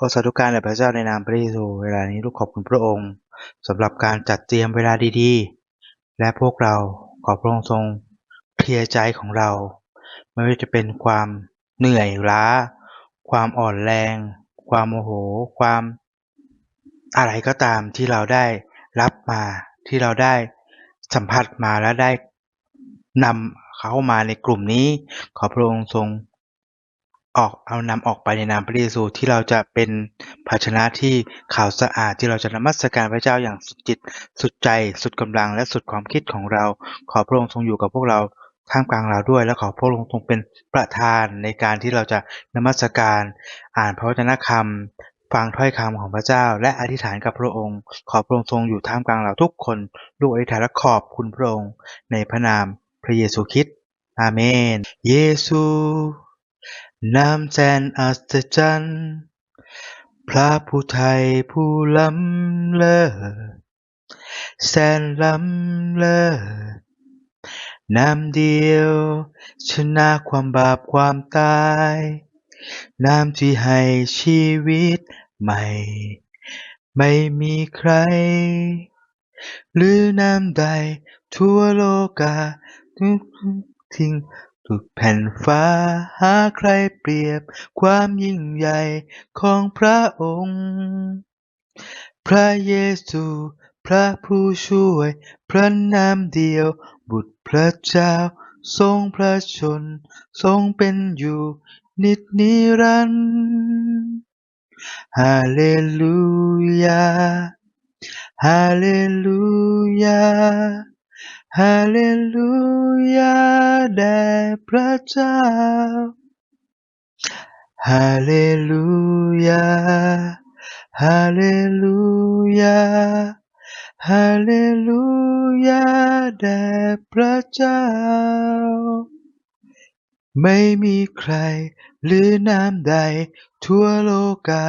โอสาธุการแด่พระเจ้าในนามพระเยซู เวลานี้ลูกขอบคุณพระองค์สำหรับการจัดเตรียมเวลาดีๆ และพวกเราขอพระองค์ทรงเคลียร์ใจของเรา ไม่ว่าจะเป็นความเหนื่อยล้า ความอ่อนแรง ความโมโห ความอะไรก็ตามที่เราได้รับมาที่เราได้สัมผัสมาและได้นำเขามาในกลุ่มนี้ ขอพระองค์ทรง ออกเอานำออกไปในนามพระเยซูที่เราจะเป็นภาชนะที่ขาวสะอาดที่เราจะนมัสการพระเจ้าอย่างสุดจิต สุดใจ สุดกำลังและสุดความคิดของเรา ขอพระองค์ทรงอยู่กับพวกเราท่ามกลางเราด้วย และขอพระองค์ทรงเป็นประธานในการที่เราจะนมัสการ อ่านพระวจนะคำฟังถ้อยคำของพระเจ้า และอธิษฐานกับพระองค์ ขอพระองค์ทรงอยู่ท่ามกลางเราทุกคนลูกอธิษฐานและขอบคุณพระองค์ในพระนามพระเยซูคริสต์อาเมน เยซู นามแสนอัศจรรย์ พระผู้ไทยผู้ล้ำเลิศแสนล้ำเลิศนามเดียว ชนะความบาปความตายนามที่ให้ชีวิตใหม่ ไม่มีใคร หรือนามใดทั่วโลกาทุกทิ้ง ทุกแผ่นฟ้าหาใครเปรียบ ความยิ่งใหญ่ของพระองค์ พระเยซู พระผู้ช่วย พระนามเดียว บุตรพระเจ้า ทรงพระชน ทรงเป็นอยู่นิจนิรันดร์ฮาเลลูยา ฮาเลลูยา ฮาเลลูยาแด่พระเจ้า ฮาเลลูยา ฮาเลลูยา ฮาเลลูยาแด่พระเจ้า ไม่มีใครหรือนามใดทั่วโลกา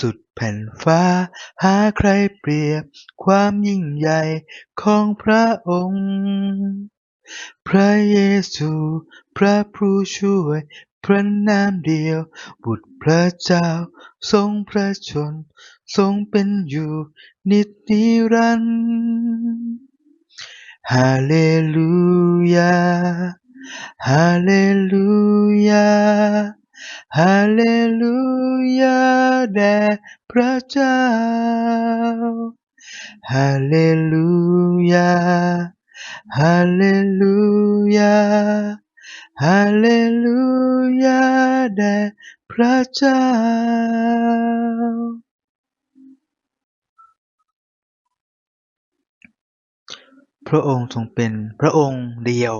สุด แผ่นฟ้าหาใครเปรียบ ความยิ่งใหญ่ของพระองค์ พระเยซู พระผู้ช่วย พระนามเดียว บุตรพระเจ้า ทรงพระชน ทรงเป็นอยู่นิจนิรันดร์ฮาเลลูยา ฮาเลลูยาฮาเลลูยา แด่พระเจ้า ฮาเลลูยา ฮาเลลูยา ฮาเลลูยาแด่พระเจ้าพระองค์ทรงเป็นพระองค์เดียว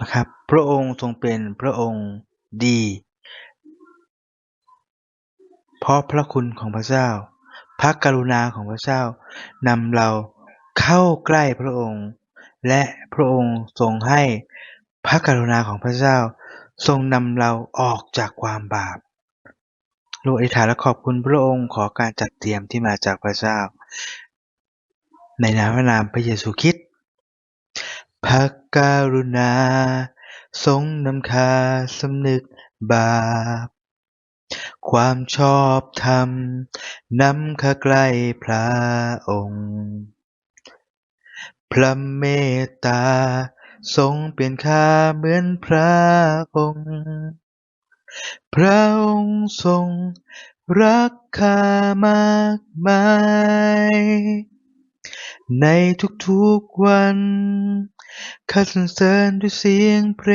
นะครับ พระองค์ทรงเป็นพระองค์ดี ราะพระคุณของพระเจ้า พระกรุณาของพระเจ้านำเราเข้าใกล้พระองค์ และพระองค์ทรงให้พระกรุณาของพระเจ้า ทรงนำเราออกจากความบาปลูกอธิษฐานและขอบคุณพระองค์ขอการจัดเตรียมที่มาจากพระเจ้า ในนามพระนามพระเยซูคริสต์พระกรุณา ทรงนำคาสำนึกบาป ความชอบธรรมนำข้าใกล้พระองค์ พระเมตตาทรงเปลี่ยนข้าเหมือนพระองค์ พระองค์ทรงรักข้ามากมาย ในทุกๆวันข้าสรรเสริญด้วยเสียงเพล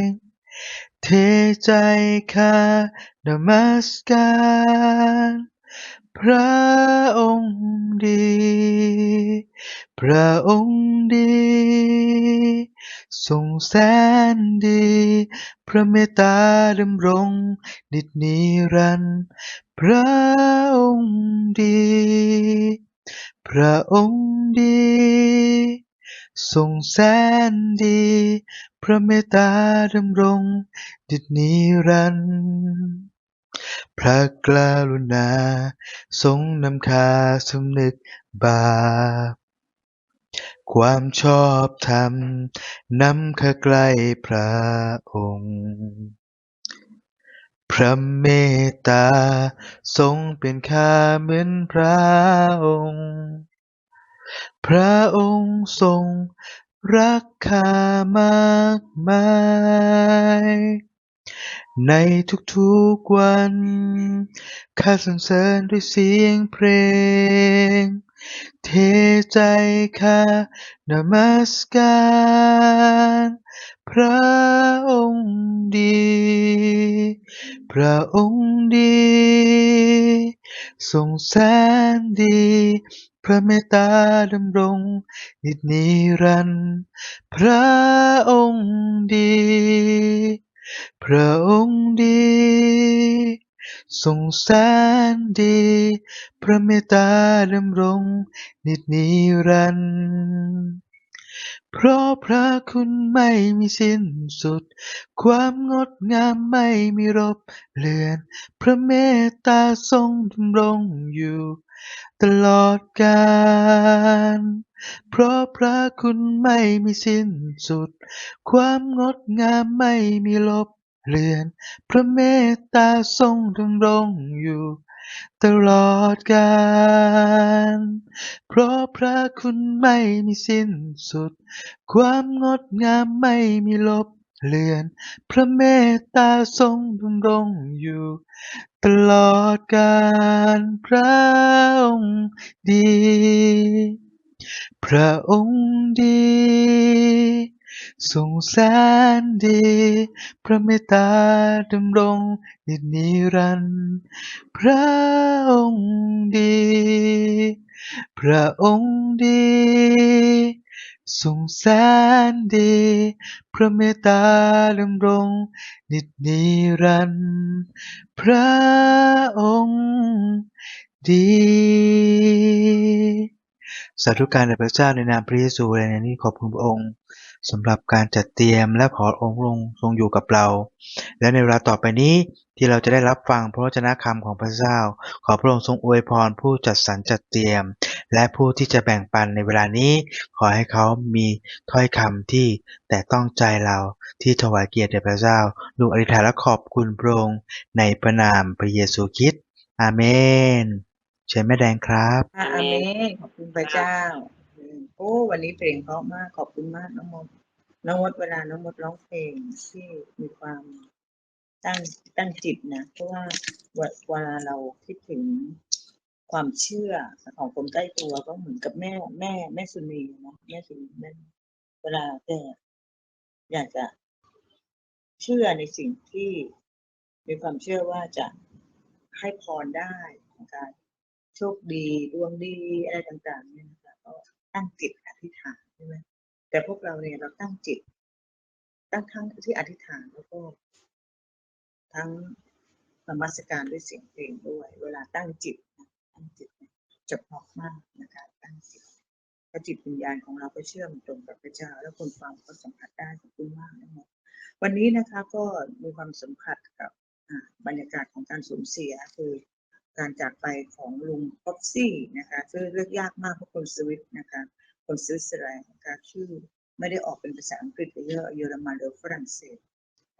ง เทใจข้านมัสการ พระองค์ดี พระองค์ดี ทรงแสนดี พระเมตตาดำรงนิจนิรันดร์พระองค์ดี พระองค์ดี ทรงแสนดี พระเมตตาดำรงนิจนิรันดร์พระกรุณา ทรงนำข้าสำนึกบาป ความชอบธรรมนำข้าใกล้พระองค์ พระเมตตา ทรงเป็นค่าเหมือนพระองค์ พระองค์ทรง รักข้ามากมายในทุกๆวัน ข้าสรรเสริญด้วยเสียงเพลง เทใจข้านมัสการ พระองค์ดี พระองค์ดี ทรงแสนดี พระเมตตาดำรง นิจนิรันดร์พระองค์ดี พระองค์ดีทรงแสนดี พระเมตตาดำรง นิจนิรันดร์ เพราะพระคุณไม่มีสิ้นสุด ความงดงามไม่มีรบเลือน พระเมตตาทรงดำรงอยู่ ตลอดกาล เพราะพระคุณไม่มีสิ้นสุด ความงดงามไม่มีลบเลือน พระเมตตาทรงดำรงอยู่ ตลอดกาล เพราะพระคุณไม่มีสิ้นสุด ความงดงามไม่มีลบเลือน พระเมตตาทรงดำรงอยู่ ตลอดกาลพระองค์ดี พระองค์ดี ทรงแสนดี พระเมตตาดำรงนิจนิรันดร์พระองค์ดี พระองค์ดีทรงแสนดี พระเมตตาดำรงนิจนิรันดร์พระองค์ดี สาธุการแด่พระเจ้าในนามพระเยซูในนี้ขอบคุณพระองค์ สำหรับการจัดเตรียมและขอองค์ทรงทรงอยู่กับเรา และในเวลาต่อไปนี้ที่เราจะได้รับฟังพระวจนะคำของพระเจ้า ขอพระองค์ทรงอวยพรผู้จัดสรรจัดเตรียม และผู้ที่จะแบ่งปันในเวลานี้ ขอให้เขามีถ้อยคำที่แต่ต้องใจเราที่ถวายเกียรติแด่พระเจ้า ลูกอธิษฐานและขอบคุณพระองค์ในพระนามพระเยซูคริสต์อาเมน เชิญแม่แดงครับอาเมนขอบคุณพระเจ้า โอ้ วันนี้เพลงเพราะมากขอบคุณมากน้องมดน้องมดเวลาน้องมดร้องเพลงที่มีความตั้งตั้งจิตนะเพราะว่าเวลาเราคิดถึงความเชื่อของคนใกล้ตัวก็เหมือนกับแม่แม่แม่สุนีนะแม่สุนีแม่เวลาแกอยากจะเชื่อในสิ่งที่มีความเชื่อว่าจะให้พรได้ของการโชคดีดวงดีอะไรต่างๆเนี่ยนะคะก็ ตั้งจิตอธิษฐานใช่ไหมแต่พวกเราเนี่ยเราตั้งจิต ตั้งทั้งที่อธิษฐานแล้วก็ ทั้งนมัสการด้วยเสียงเพลงด้วย เวลาตั้งจิตตั้งจิตจะพราะมากนะคะตั้งจิตพระจิตวิญญาณของเราก็เชื่อมตรงกับพระเจ้า แล้วคนฟังก็สัมผัสได้ขอบคุณมากนะคะวันนี้นะคะก็มีความสัมผัสกับบรรยากาศของการสูญเสียคือ การจากไปของลุงพ็อกซี่นะคะซึ่งเลือกยากมากเพราะคนสวิตนะคะคนสวิตเซอร์แลนด์นะคะชื่อไม่ได้ออกเป็นภาษาอังกฤษหรือเยอรมันหรือฝรั่งเศส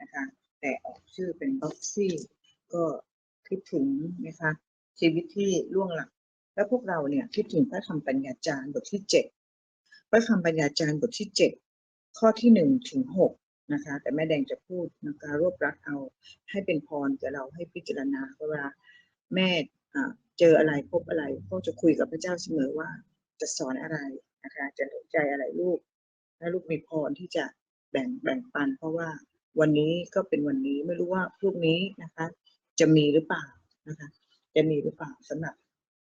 นะคะแต่ออกชื่อเป็นบ็อกซี่ก็คิดถึงนะคะชีวิตที่ล่วงหลังแล้วพวกเราเนี่ยคิดถึงพระธรรมปัญญาจารย์บทที่เจ็ดพระธรรมปัญญาจารย์บทที่เจ็ดข้อที่หนึ่งถึงหกนะคะแต่แม่แดงจะพูดนะคะรวบรัดเอาให้เป็นพรแก่เราให้พิจารณาเวลา แม่เจออะไรพบอะไรก็จะคุยกับพระเจ้าเสมอว่าจะสอนอะไรนะคะจะหนุนใจอะไรลูกให้ลูกมีพรที่จะแบ่งแบ่งปัน เพราะว่าวันนี้ก็เป็นวันนี้ไม่รู้ว่าพรุ่งนี้นะคะ จะมีหรือเปล่านะคะ จะมีหรือเปล่าสำหรับ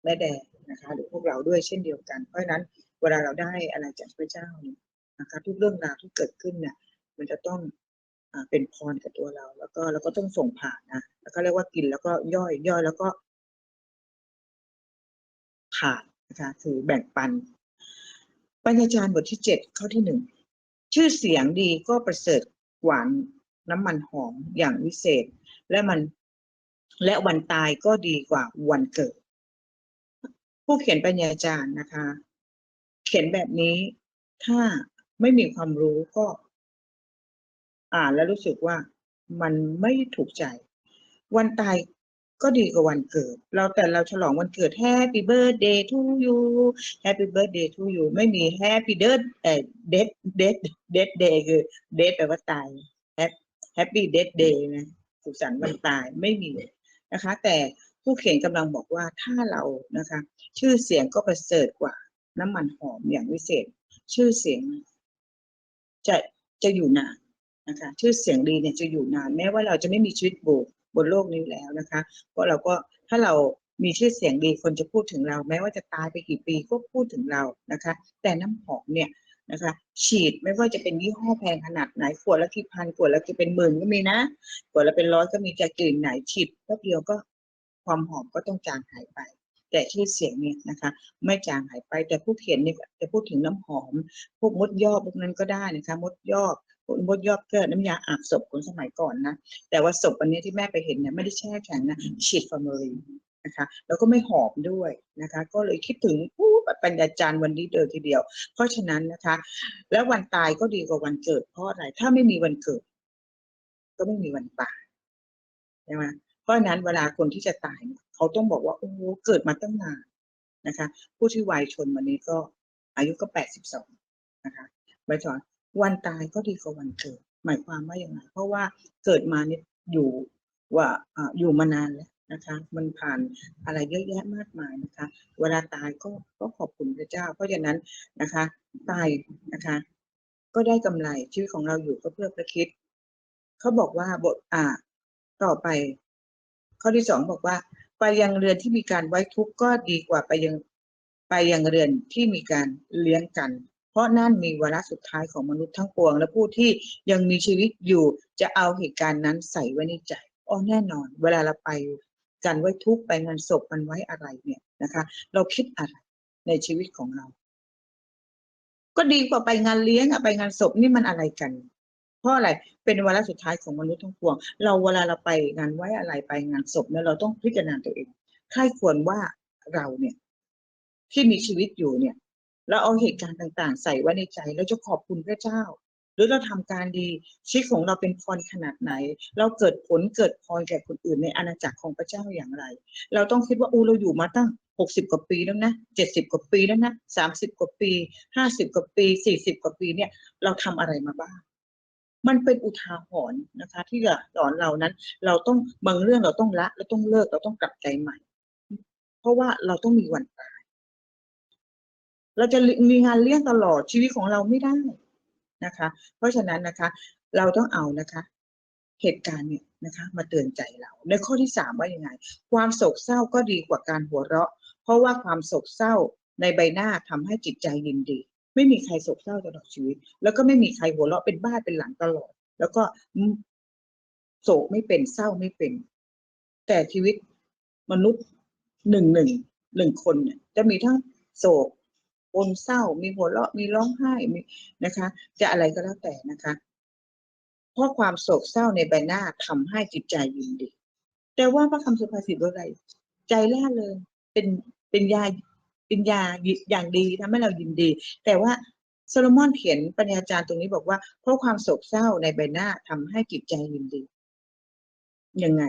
แม่แดงนะคะหรือพวกเราด้วยเช่นเดียวกัน เพราะฉะนั้นเวลาเราได้อะไรจากพระเจ้าเนี่ยนะคะทุกเรื่องราวที่เกิดขึ้นเนี่ยมันจะต้อง เป็นพรกับตัวเรา แล้วก็เราก็ต้องส่งผ่านนะแล้วก็เรียกว่ากินแล้วก็ย่อยย่อยแล้วก็ผ่านนะคะคือแบ่งปัน ปัญญาจารย์บทที่เจ็ดข้อที่หนึ่งชื่อเสียงดีก็ประเสริฐกว่าน้ำมันหอมอย่างวิเศษ และมันและวันตายก็ดีกว่าวันเกิด ผู้เขียนปัญญาจารย์นะคะ เขียนแบบนี้ถ้าไม่มีความรู้ก็ อ่านแล้วรู้สึกว่ามันไม่ถูกใจ วันตายก็ดีกว่าวันเกิด เราแต่เราฉลองวันเกิด Happy Birthday to you Happy Birthday to you ไม่มี Happy Death เอ่อ Death Death Death Day คือ Death แปลว่าตาย Hap- Happy Death Day นะสุขสันต์วันตายไม่มีนะคะ แต่ผู้เขียนกำลังบอกว่าถ้าเรานะคะ ชื่อเสียงก็ประเสริฐกว่าน้ำมันหอมอย่างวิเศษ ชื่อเสียง จะจะอยู่นาน นะคะชื่อเสียงดีเนี่ยจะอยู่นานแม้ว่าเราจะไม่มีชีวิตบนโลกนี้แล้วนะคะเพราะเราก็ถ้าเรามีชื่อเสียงดีคนจะพูดถึงเรา แม้ว่าจะตายไปกี่ปีก็พูดถึงเรานะคะ แต่น้ำหอมเนี่ยนะคะฉีดไม่ว่าจะเป็นยี่ห้อแพงขนาดไหนขวดละกี่พันขวดละกี่เป็นหมื่นก็มีนะขวดละเป็นร้อยก็มีจะกลิ่นไหนฉีดแป๊บเดียวก็ความหอมก็ต้องจางหายไป แต่ชื่อเสียงเนี่ยนะคะ ไม่จางหายไปแต่ผู้เขียนเนี่ยจะพูดถึงน้ำหอม พวกมดยอบพวกนั้นก็ได้นะคะ มดยอบ มดยอบก็น้ำยาอาบศพคนสมัยก่อนนะ แต่ว่าศพอันนี้ที่แม่ไปเห็นเนี่ยไม่ได้แช่แข็งนะฉีดฟอร์มาลีนนะคะ แล้วก็ไม่หอมด้วยนะคะ ก็เลยคิดถึงผู้ปัญญาจารย์วันนี้เดินทีเดียว เพราะฉะนั้นนะคะ แล้ววันตายก็ดีกว่าวันเกิดเพราะอะไรถ้าไม่มีวันเกิด ก็ไม่มีวันตายใช่ไหมเพราะฉะนั้นเวลาคนที่จะตายเนี่ยเขาต้องบอกว่าโอ้เกิดมาตั้งนานนะคะ ผู้ที่วัยชนวันนี้ก็อายุก็แปดสิบสองนะคะใบจอน วันตายก็ดีกว่าวันเกิด หมายความว่าอย่างไรเพราะว่าเกิดมาเนี่ยอยู่ว่าอยู่มานานแล้วนะคะ มันผ่านอะไรเยอะแยะมากมายนะคะ เวลาตายก็ก็ขอบคุณพระเจ้า เพราะฉะนั้นนะคะ ตายนะคะ ก็ได้กำไรชีวิตของเราอยู่ก็เพื่อพระคิดเขาบอกว่าบทอ่าต่อไป ข้อที่สองบอกว่า ไปยังเรือนที่มีการไว้ทุกข์ก็ดีกว่าไปยังไปยังเรือนที่มีการเลี้ยงกัน ราะนั่นมีวาระสุดท้ายของมนุษย์ทั้งปวง และผู้ที่ยังมีชีวิตอยู่จะเอาเหตุการณ์นั้นใส่ไว้ในใจอ๋อแน่นอน เวลาเราไปการไว้ทุกข์ไปงานศพมันไว้อะไรเนี่ยนะคะ เราคิดอะไรในชีวิตของเรา ก็ดีกว่าไปงานเลี้ยงอะไปงานศพนี่มันอะไรกัน เพราะอะไรเป็นวาระสุดท้ายของมนุษย์ทั้งปวง เราเวลาเราไปงานไว้อะไรไปงานศพเนี่ยเราต้องพิจารณาตัวเองใครควรว่าเราเนี่ย ที่มีชีวิตอยู่เนี่ย เราเอาเหตุการณ์ต่างๆ ใส่ไว้ในใจแล้วจะขอบคุณพระเจ้า หรือเราทำการดีชีวิตของเราเป็นพรขนาดไหน เราเกิดผลเกิดพรแก่คนอื่นในอาณาจักรของพระเจ้าอย่างไร เราต้องคิดว่าอูเราอยู่มาตั้งหกสิบกว่าปีแล้วนะเจ็ดสิบกว่าปีแล้วนะสามสิบกว่าปีห้าสิบกว่าปีสี่สิบกว่าปีเนี่ย เราทำอะไรมาบ้าง มันเป็นอุทาหรณ์นะคะ ที่จะสอนเรานั้น เราต้องบางเรื่องเราต้องละ เราต้องเลิกเราต้องกลับใจใหม่ เพราะว่าเราต้องมีวันตาย เราจะมีงานเลี้ยงตลอดชีวิตของเราไม่ได้นะคะ เพราะฉะนั้นนะคะ เราต้องเอานะคะ เหตุการณ์เนี่ยนะคะ มาเตือนใจเรา ในข้อที่สามว่ายังไง ความโศกเศร้าก็ดีกว่าการหัวเราะ เพราะว่าความโศกเศร้าในใบหน้าทำให้จิตใจยินดี ไม่มีใครโศกเศร้าตลอดชีวิต แล้วก็ไม่มีใครหัวเราะเป็นบ้าเป็นหลังตลอด แล้วก็โศกไม่เป็นเศร้าไม่เป็น แต่ชีวิตมนุษย์หนึ่งหนึ่งหนึ่งคนเนี่ยจะมีทั้งโศก ปนเศร้า มีหัวเราะมีร้องไห้มีนะคะ จะอะไรก็แล้วแต่นะคะเพราะความโศกเศร้าในใบหน้าทำให้จิตใจยินดี แต่ว่าพระคำสุภาษิตว่าอะไร ใจล่าเริงเป็นเป็นยาเป็นยาอย่างดีทำให้เรายินดี แต่ว่าโซโลมอนเขียนปัญญาจารย์ตรงนี้บอกว่า เพราะความโศกเศร้าในใบหน้าทำให้จิตใจยินดี ยังไง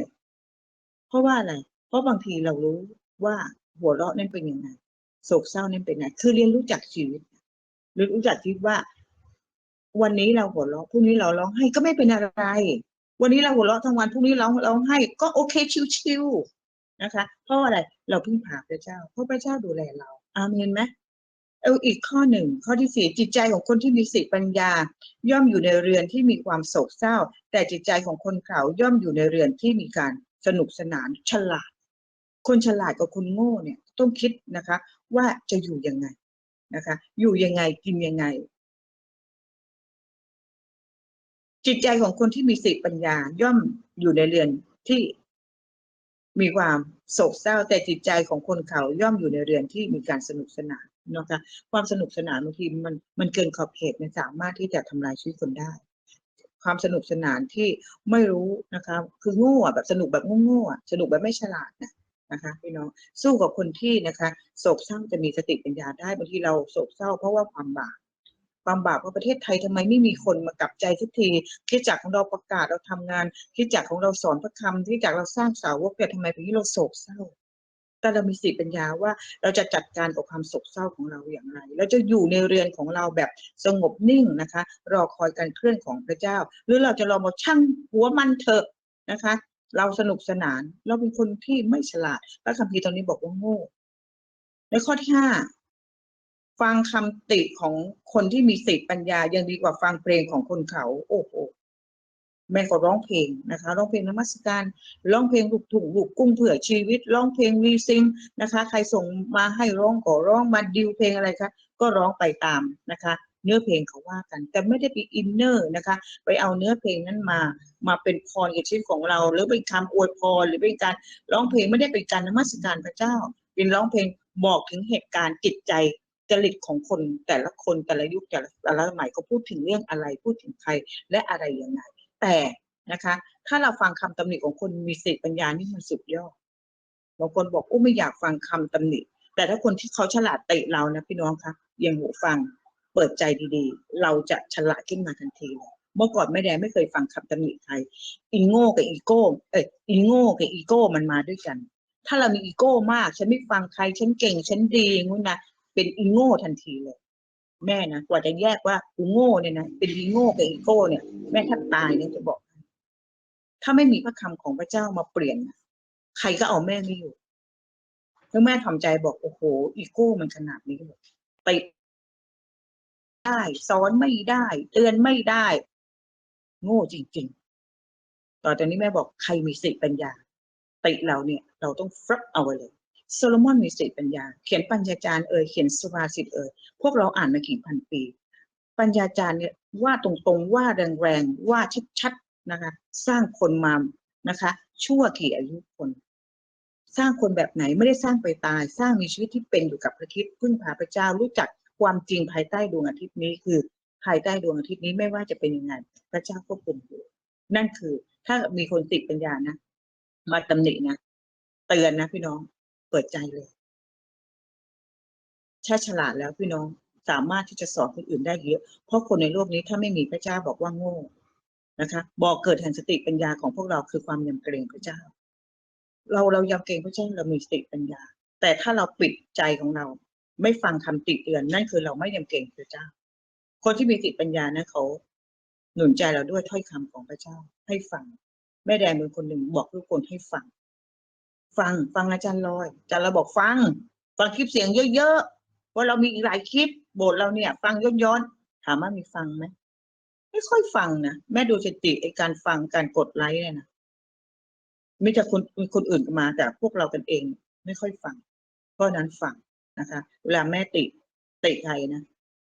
เพราะว่าอะไร เพราะบางทีเรารู้ว่าหัวเราะนั่นเป็นยังไง โศกเศร้านั่นเป็นไง คือเรียนรู้จักชีวิตเรียนรู้จักชีวิตว่า วันนี้เราหัวเราะพรุ่งนี้เราร้องไห้ก็ไม่เป็นอะไร วันนี้เราหัวเราะทั้งวันพรุ่งนี้ร้องร้องไห้ก็โอเคชิวๆนะคะ เพราะอะไรเราพึ่งพาพระเจ้า เพราะพระเจ้าดูแลเราอาเมนไหมเอาอีกข้อหนึ่งข้อที่สี่จิตใจของคนที่มีสติปัญญา ย่อมอยู่ในเรือนที่มีความโศกเศร้า แต่จิตใจของคนเขาย่อมอยู่ในเรือนที่มีการสนุกสนานฉลาด คนฉลาดกับคนโง่เนี่ย ต้องคิดนะคะ ว่าจะอยู่ยังไงนะคะ อยู่ยังไงกินยังไง จิตใจของคนที่มีสติปัญญาย่อมอยู่ในเรือนที่มีความโศกเศร้าแต่จิตใจของคนเขาย่อมอยู่ในเรือนที่มีการสนุกสนานนะคะความสนุกสนานบางทีมันมันเกินขอบเขตมันสามารถที่จะทำลายชีวิตคนได้ ความสนุกสนานที่ไม่รู้นะคะ คือโง่แบบสนุกแบบโง่ๆสนุกแบบไม่ฉลาดนะ นะคะพี่น้องสู้กับคนที่นะคะโศกเศร้าจะมีสติปัญญาได้บางทีเราโศกเศร้าเพราะว่าความบาปความบาปว่าประเทศไทยทำไมไม่มีคนมากลับใจทุกทีคริดจักของเราประกาศเราทำงานคริดจักของเราสอนพระคำคริดจักเราสร้างสาวกแต่ทำไมเป็นที่เราโศกเศร้าแต่เรามีสติปัญญาว่าเราจะจัดการกับความโศกเศร้าของเราอย่างไร เราจะอยู่ในเรือนของเราแบบสงบนิ่งนะคะ รอคอยการเคลื่อนของพระเจ้า หรือเราจะรอมาช่างหัวมันเถอะนะคะ เราสนุกสนาน เราเป็นคนที่ไม่ฉลาดพระคัมภีร์ตรงนี้บอกว่าโง่ในข้อที่ห้าฟังคำติของคนที่มีสติปัญญายังดีกว่าฟังเพลงของคนเขา โอ้โหแม่ก็ร้องเพลงนะคะร้องเพลงนมัสการร้องเพลงลูกทุ่งลูกกุ้งเผื่อชีวิตร้องเพลงรีซิงนะคะ ใครส่งมาให้ร้องก็ร้องมาดิวเพลงอะไรคะก็ร้องไปตามนะคะ เนื้อเพลงเขาว่ากัน แต่ไม่ได้ไปอินเนอร์นะคะ ไปเอาเนื้อเพลงนั้นมามาเป็นพรกับชีวิตของเรา หรือเป็นคำอวยพรหรือเป็นการร้องเพลงไม่ได้เป็นการนมัสการพระเจ้า เป็นร้องเพลงบอกถึงเหตุการณ์จิตใจจริตของคนแต่ละคนแต่ละยุคแต่ละสมัยเขาพูดถึงเรื่องอะไรพูดถึงใครและอะไรยังไง แต่นะคะ ถ้าเราฟังคำตำหนิของคนมีสติปัญญานี่มันสุดยอดบางคนบอกโอ้ไม่อยากฟังคำตำหนิแต่ถ้าคนที่เขาฉลาดเตะเรานะพี่น้องคะยังหูฟัง เปิดใจดีๆ เราจะฉลาดขึ้นมาทันทีเลยเมื่อก่อนแม่แดงไม่เคยฟังคำตำหนิใครอีโง่กับอีโก้ เอ้ยอีโง่กับอีโก้มันมาด้วยกัน ถ้าเรามีอีโก้มาก ฉันไม่ฟังใคร ฉันเก่ง ฉันดีงู้นนะเป็นอีโง่ทันทีเลย แม่นะกว่าจะแยกว่ากูโง่เนี่ยนะเป็นอีโง่กับอีโก้เนี่ย แม่แทบตายเนี่ยจะบอก ถ้าไม่มีพระคำของพระเจ้ามาเปลี่ยนใครก็เอาแม่ไม่อยู่แล้วแม่ทำใจบอกโอ้โห อีโก้มันขนาดนี้เลยไป ได้ สอนไม่ได้ เตือนไม่ได้ โง่จริง ๆ ต่อจากนี้แม่บอกใครมีสติปัญญาติเราเนี่ยเราต้องฟรับเอาไว้เลยโซโลมอนมีสติปัญญา เขียนปัญญาจารย์เอ่ยเขียนสุภาษิตเอ่ยพวกเราอ่านมากี่พันปี ปัญญาจารย์เนี่ยว่าตรงๆว่าแรงๆว่าชัดๆนะคะ สร้างคนมานะคะ ชั่วขี่อายุคน สร้างคนแบบไหนไม่ได้สร้างไปตาย สร้างมีชีวิตที่เป็นอยู่กับพระคิดพึ่งพาพระเจ้ารู้จัก ความจริงภายใต้ดวงอาทิตย์นี้คือภายใต้ดวงอาทิตย์นี้ไม่ว่าจะเป็นยังไงพระเจ้าควบคุมอยู่นั่นคือ ถ้ามีคนติดปัญญานะมาตำหนินะเตือนนะพี่น้องเปิดใจเลยถ้าฉลาดแล้วพี่น้องสามารถที่จะสอนคนอื่นได้เยอะ เพราะคนในโลกนี้ถ้าไม่มีพระเจ้าบอกว่าโง่นะคะบอกเกิดแห่งสติปัญญาของพวกเราคือความยำเกรงพระเจ้า เราเรายำเกรงพระเจ้าเรามีสติปัญญา แต่ถ้าเราปิดใจของเรา ไม่ฟังคำติเตือนนั่นคือเราไม่ยำเกรงพระเจ้า คนที่มีสติปัญญานะเขาหนุนใจเราด้วยถ้อยคำของพระเจ้า ให้ฟัง แม่แดงเป็นคนหนึ่งบอกทุกคนให้ฟัง ฟังฟังอาจารย์ลอยอาจารย์เราบอกฟังฟังคลิปเสียงเยอะๆเพราะเรามีอีกหลายคลิปโบสถ์เราเนี่ย ฟังย้อนๆถามว่ามีฟังไหมไม่ค่อยฟังนะแม่ดูสติไอการฟังการกดไลค์เนี่ยนะไมีแต่คนมีคนอื่นมาแต่พวกเรากันเอง ไม่ค่อยฟัง เพราะนั้นฟัง นะคะ เวลาแม่ติติใครนะ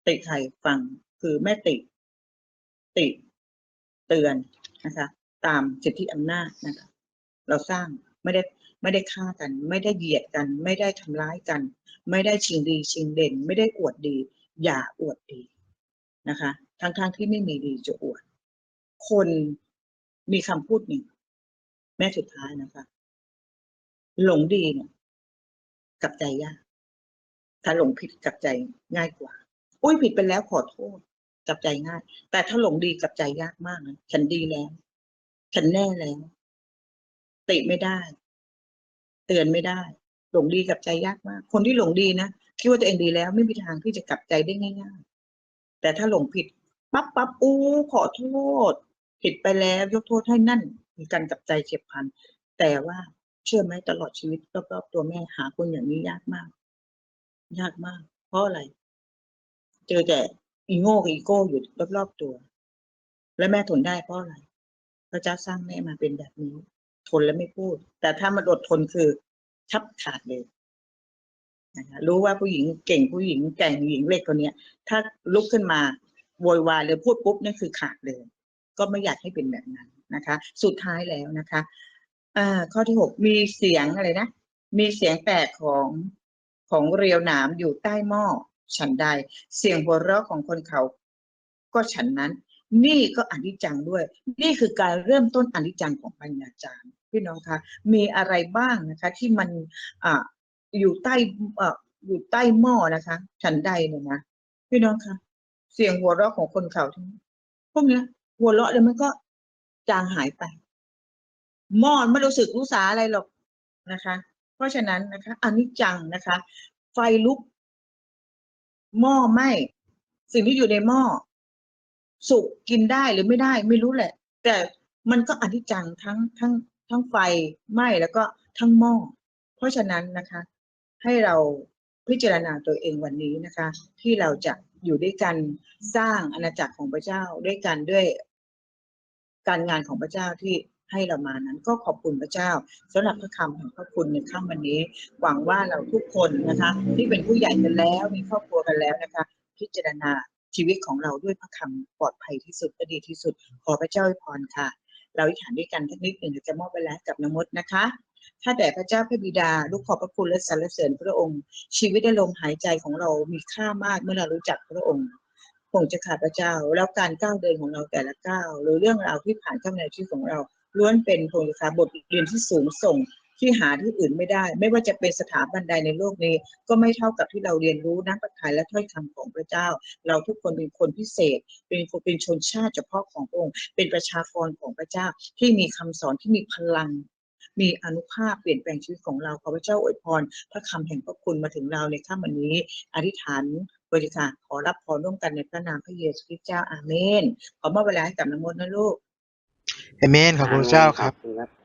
ติใครฟังคือแม่ติ ติ เตือนนะคะ ตามสิทธิอำนาจนะคะ เราสร้างไม่ได้ไม่ได้ฆ่ากัน ไม่ได้เหยียดกัน ไม่ได้ทำร้ายกัน ไม่ได้ชิงดีชิงเด่น ไม่ได้อวดดี อย่าอวดดีนะคะทั้งๆทที่ไม่มีดีจะอวด คนมีคำพูดหนึ่งแม่สุดท้ายนะคะ หลงดีเนี่ยกับใจยาก ถ้าหลงผิดกับใจง่ายกว่า อุ้ยผิดไปแล้วขอโทษกับใจง่าย แต่ถ้าหลงดีกับใจยากมากนะฉันดีแล้ว ฉันแน่แล้วติไม่ได้ เตือนไม่ได้ หลงดีกับใจยากมาก คนที่หลงดีนะคิดว่าตัวเองดีแล้วไม่มีทางที่จะกลับใจได้ง่ายๆ แต่ถ้าหลงผิดปั๊บปั๊บอู้ขอโทษ ผิดไปแล้วยกโทษให้นั่น มีการกลับใจเฉียบพลันแต่ว่าเชื่อไหมตลอดชีวิตรอบๆตัวแม่หาคนอย่างนี้ยากมาก ยากมาก เพราะอะไร เจอแต่อีโง่กับอีโก้อยู่รอบๆตัว และแม่ทนได้เพราะอะไร พระเจ้าสร้างแม่มาเป็นแบบนี้ ทนและไม่พูด แต่ถ้ามันอดทนคือชับขาดเลยนะคะรู้ว่าผู้หญิงเก่งผู้หญิงแก่งหญิงเล็กคนเนี้ย ถ้าลุกขึ้นมาโวยวายหรือพูดปุ๊บนั่นคือขาดเลย ก็ไม่อยากให้เป็นแบบนั้นนะคะ สุดท้ายแล้วนะคะอ่าข้อที่หกมีเสียงอะไรนะ มีเสียงแตกของ ของเรียวหนามอยู่ใต้หม้อฉันใด เสียงหัวเราะของคนเขา ก็ฉันนั้น นี่ก็อนิจจังด้วย นี่คือการเริ่มต้นอนิจจังของปัญญาจารย์ พี่น้องคะมีอะไรบ้างนะคะ ที่มันอ่าอยู่ใต้อ่ออยู่ใต้หม้อนะคะ ฉันใดเนี่ยนะพี่น้องคะเสียงหัวเราะของคนเขาทั้งพวกเนี้ยหัวเราะเลยมันก็จางหายไปหม้อไม่รู้สึกรู้สาอะไรหรอกนะคะ เพราะฉะนั้นนะคะอนนี้จังนะคะ ไฟลุก หม้อไหม้สิ่งที่อยู่ในหม้อ สุกกินได้หรือไม่ได้ ไม่รู้แหละ แต่มันก็อนิจจังทั้งทั้งทั้งไฟไหม้แล้วก็ทั้งหม้อเพราะฉะนั้นนะคะ ให้เราพิจารณาตัวเองวันนี้นะคะ ที่เราจะอยู่ด้วยกันสร้างอาณาจักรของพระเจ้าด้วยกันด้วยการงานของพระเจ้าที่ ให้เรามานั้นก็ขอบคุณพระเจ้าสำหรับพระคำของพระคุณในค่ำวันนี้ หวังว่าเราทุกคนนะคะ ที่เป็นผู้ใหญ่กันแล้วมีครอบครัวกันแล้วนะคะ พิจารณาชีวิตของเราด้วยพระคำปลอดภัยที่สุดและดีที่สุด ขอพระเจ้าอวยพรค่ะ เราอธิษฐานด้วยกันทักนิดหนึ่งเดี๋ยวจะมอบไปแล้วกับนางมดนะคะถ้าแต่พระเจ้าพระบิดา ลูกขอบพระคุณและสรรเสริญพระองค์ ชีวิตและลมหายใจของเรามีค่ามากเมื่อเรารู้จักพระองค์คงจะขาดพระเจ้า แล้วการก้าวเดินของเราแต่ละก้าวหรือเรื่องราวที่ผ่านเข้ามาในชีวิตของเรา ล้วนเป็นพงศาบทเรียนที่สูงส่งที่หาที่อื่นไม่ได้ ไม่ว่าจะเป็นสถาบันใดในโลกนี้ ก็ไม่เท่ากับที่เราเรียนรู้นักประทายและถ้อยคำของพระเจ้า เราทุกคนเป็นคนพิเศษ เป็นคนเป็นชนชาติเฉพาะของพระองค์ เป็นประชากรของพระเจ้าที่มีคำสอนที่มีพลัง มีอนุภาพเปลี่ยนแปลงชีวิตของเราขอพระเจ้าอวยพร พระคำแห่งพระคุณมาถึงเราในค่ำวันนี้ อธิษฐานบริการขอรับพรร่วมกันในพระนามพระเยซูคริสต์เจ้าอาเมนขอมอบเวลาให้กับน้ำมนต์นะลูก เอเมนขอบคุณเจ้าครับขอบคุณครับ